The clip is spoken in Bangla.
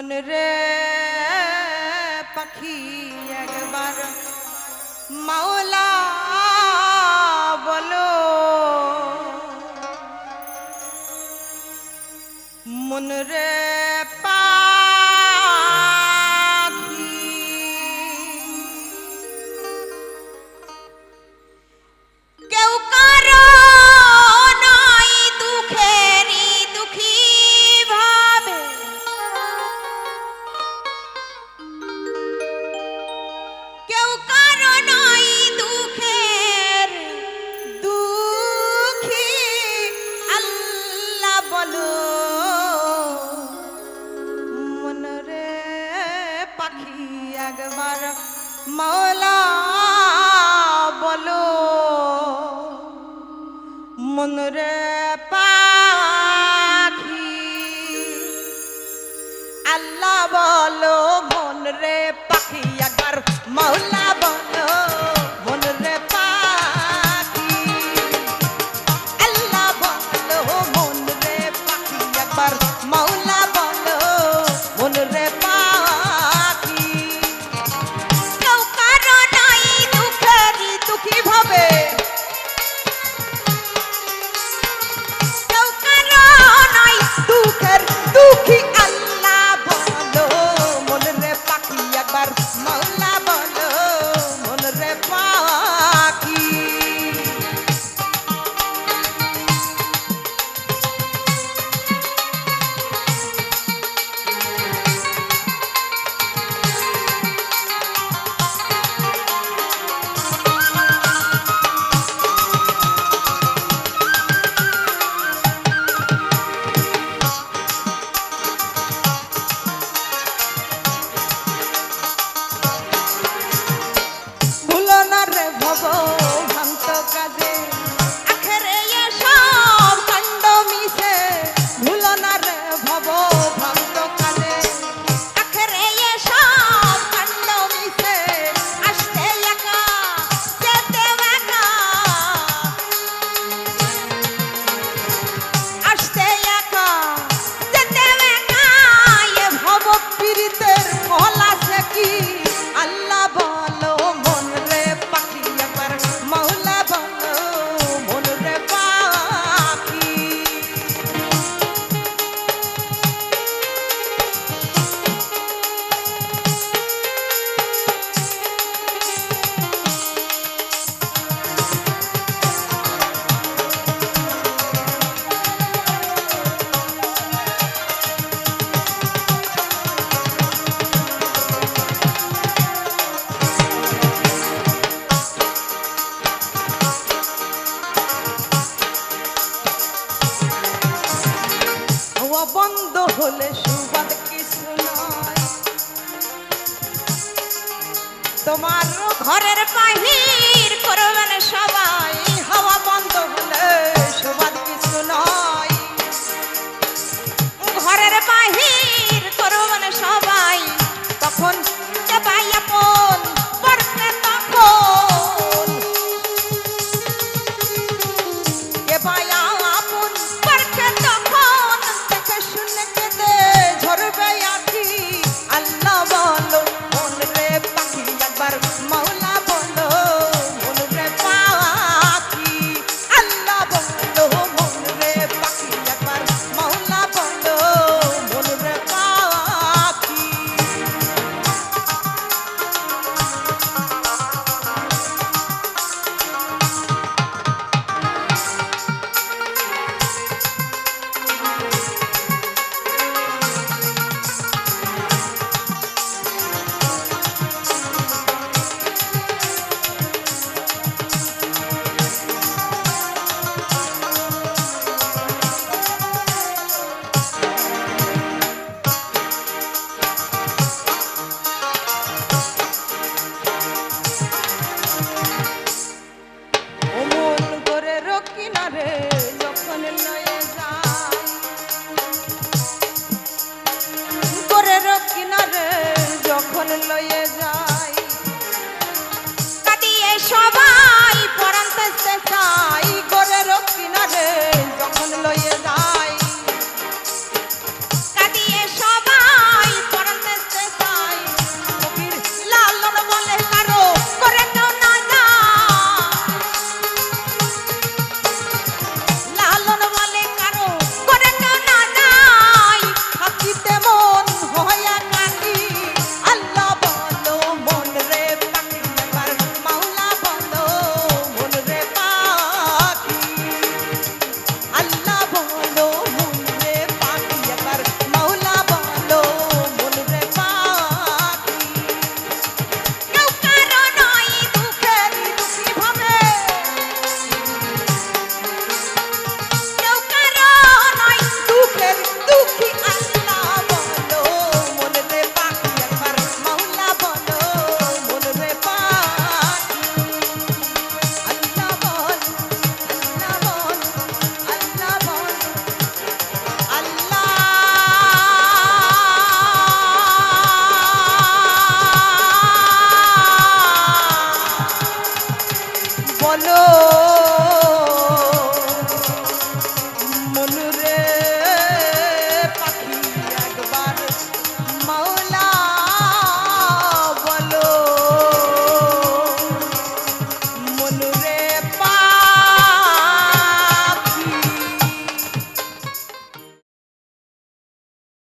শোন রে পাখি একবার। মাওলা বলো। মন রে একবার মৌলা বলো মনরে পাখি। আল্লাহ বলো মনরে পাখি একবার মৌলা ছন্দ হলে সুবাদ কিছু নয়। তোমার ঘরের পাহির no